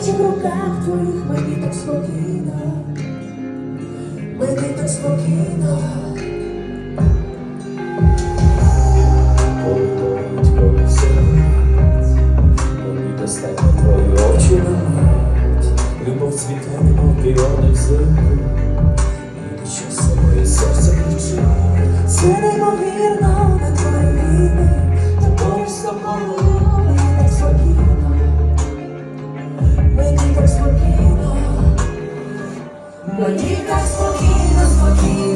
гарячих руках твоїх мені так спокійно, мені так спокійно. Мені достатньо твої очі на. Любов цвіте, немов піони взимку, і що своє серце кричить. Це неймовірно Моніка спокійно, спокійно.